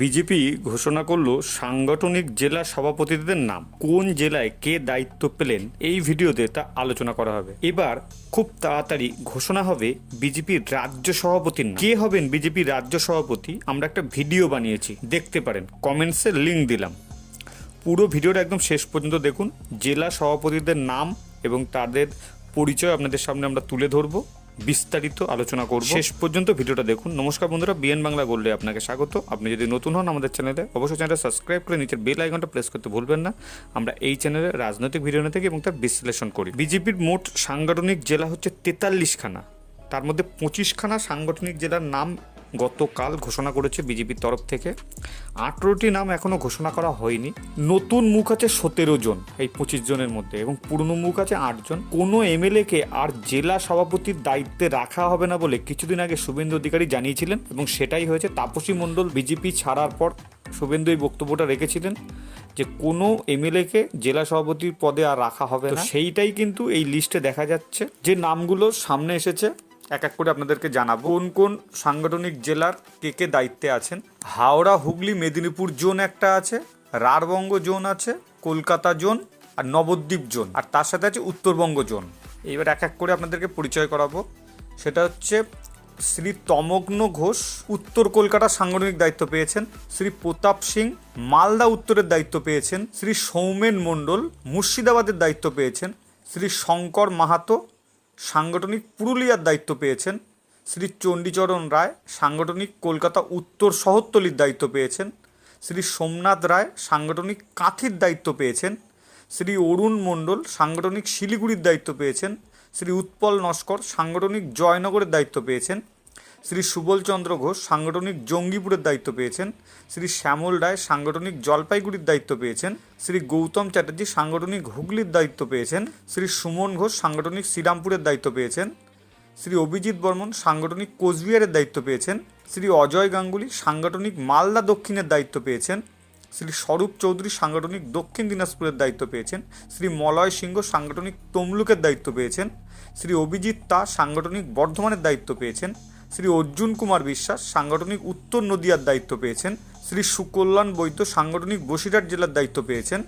BJP ঘোষণা করল সাংগঠনিক জেলা সভাপতিদের নাম। কোন জেলায় কে দায়িত্ব পেলেন এই ভিডিওতে তা আলোচনা করা হবে। এবার খুব তাড়াতাড়ি ঘোষণা হবে বিজেপির রাজ্য সভাপতির কে হবেন বিজেপির রাজ্য সভাপতি? আমরা একটা ভিডিও বানিয়েছি, দেখতে পারেন। কমেন্টসে লিঙ্ক দিলাম। পুরো ভিডিওটা একদম শেষ পর্যন্ত দেখুন। জেলা সভাপতিদের নাম এবং তাদের পরিচয় আপনাদের সামনে আমরা তুলে ধরবো। বিস্তারিত আলোচনা করব। শেষ পর্যন্ত ভিডিওটা দেখুন। নমস্কার বন্ধুরা, বিএন বাংলা গোল্ডে আপনাকে স্বাগত। আপনি যদি নতুন হন আমাদের চ্যানেলে, অবশ্যই চ্যানেলটা সাবস্ক্রাইব করে নিচের বেল আইকনটা প্রেস করতে ভুলবেন না। আমরা এই চ্যানেলে রাজনৈতিক ভিডিও থেকে এবং তার বিশ্লেষণ করি। বিজেপির মোট সাংগঠনিক জেলা হচ্ছে তেতাল্লিশখানা। তার মধ্যে পঁচিশখানা সাংগঠনিক জেলার নাম গতকাল ঘোষণা করেছে বিজেপির তরফ থেকে। আঠেরোটি নাম এখনও ঘোষণা করা হয়নি। নতুন মুখ আছে সতেরো জন এই পঁচিশ জনের মধ্যে এবং পুরনো মুখ আছে আটজন কোনো এমএলএকে আর জেলা সভাপতির দায়িত্বে রাখা হবে না বলে কিছুদিন আগে শুভেন্দু অধিকারী জানিয়েছিলেন এবং সেটাই হয়েছে তাপসী মণ্ডল বিজেপি ছাড়ার পর শুভেন্দু এই বক্তব্যটা রেখেছিলেন যে কোনো এমএলএকে জেলা সভাপতির পদে আর রাখা হবে না। সেইটাই কিন্তু এই লিস্টে দেখা যাচ্ছে। যে নামগুলো সামনে এসেছে এক এক করে আপনাদেরকে জানাব। কোন কোন সাংগঠনিক জেলার কে কে দায়িত্বে আছেন? হাওড়া, হুগলি, মেদিনীপুর জোন একটা আছে রাঢ়বঙ্গ জোন আছে, কলকাতা জোন আর নবদ্বীপ জোন। আর তার সাথে আছে উত্তরবঙ্গ জোন। এইবার এক এক করে আপনাদেরকে পরিচয় করাবো। সেটা হচ্ছে শ্রী তমগ্ন ঘোষ উত্তর কলকাতার সাংগঠনিক দায়িত্ব পেয়েছেন, শ্রী প্রতাপ সিং মালদা উত্তরের দায়িত্ব পেয়েছেন, শ্রী সৌমেন মণ্ডল মুর্শিদাবাদের দায়িত্ব পেয়েছেন, শ্রী শঙ্কর মাহাতো সাংগঠনিক পুরুলিয়ার দায়িত্ব পেয়েছেন। শ্রী চণ্ডীচরণ রায় সাংগঠনিক কলকাতা উত্তর শহরতলির দায়িত্ব পেয়েছেন। শ্রী সোমনাথ রায় সাংগঠনিক কাঁথির দায়িত্ব পেয়েছেন। শ্রী অরুণ মণ্ডল সাংগঠনিক শিলিগুড়ির দায়িত্ব পেয়েছেন। শ্রী উৎপল নস্কর সাংগঠনিক জয়নগরের দায়িত্ব পেয়েছেন। শ্রী সুবল চন্দ্র ঘোষ সাংগঠনিক জঙ্গিপুরের দায়িত্ব পেয়েছেন, শ্রী শ্যামল রায় সাংগঠনিক জলপাইগুড়ির দায়িত্ব পেয়েছেন, শ্রী গৌতম চ্যাটার্জি সাংগঠনিক হুগলির দায়িত্ব পেয়েছেন, শ্রী সুমন ঘোষ সাংগঠনিক শ্রীরামপুরের দায়িত্ব পেয়েছেন, শ্রী অভিজিৎ বর্মন সাংগঠনিক কোচবিহারের দায়িত্ব পেয়েছেন, শ্রী অজয় গাঙ্গুলি সাংগঠনিক মালদা দক্ষিণের দায়িত্ব পেয়েছেন, শ্রী স্বরূপ চৌধুরী সাংগঠনিক দক্ষিণ দিনাজপুরের দায়িত্ব পেয়েছেন, শ্রী মলয় সিংহ সাংগঠনিক তমলুকের দায়িত্ব পেয়েছেন, শ্রী অভিজিৎ তা সাংগঠনিক বর্ধমানের দায়িত্ব পেয়েছেন শ্রী অর্জুন কুমার বিশ্বাস সাংগঠনিক উত্তর নদিয়ার দায়িত্ব পেয়েছেন। শ্রী সুকল্যাণ বৈদ্য সাংগঠনিক বসিরহাট জেলার দায়িত্ব পেয়েছেন।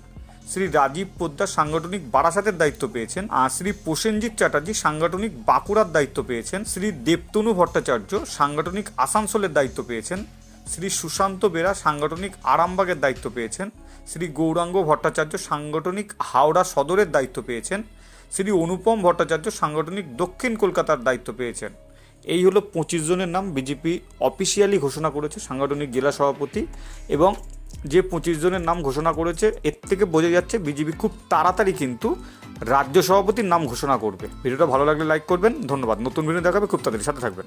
শ্রী রাজীব পোদ্দার সাংগঠনিক বারাসাতের দায়িত্ব পেয়েছেন। আর শ্রী প্রসেনজিৎ চ্যাটার্জি সাংগঠনিক বাঁকুড়ার দায়িত্ব পেয়েছেন। শ্রী দেবতনু ভট্টাচার্য সাংগঠনিক আসানসোলের দায়িত্ব পেয়েছেন। শ্রী সুশান্ত বেরা সাংগঠনিক আরামবাগের দায়িত্ব পেয়েছেন। শ্রী গৌরাঙ্গ ভট্টাচার্য সাংগঠনিক হাওড়া সদরের দায়িত্ব পেয়েছেন। শ্রী অনুপম ভট্টাচার্য সাংগঠনিক দক্ষিণ কলকাতার দায়িত্ব পেয়েছেন। এই হলো পঁচিশ জনের নাম, বিজেপি অফিসিয়ালি ঘোষণা করেছে, সাংগঠনিক জেলা সভাপতি, এবং যে পঁচিশ জনের নাম ঘোষণা করেছে, এর থেকে বোঝা যাচ্ছে বিজেপি খুব তাড়াতাড়ি কিন্তু রাজ্য সভাপতির নাম ঘোষণা করবে। ভিডিওটা ভালো লাগলে লাইক করবেন, ধন্যবাদ। নতুন ভিডিও দেখাবে, খুব তাড়াতাড়ি সাথে থাকবেন।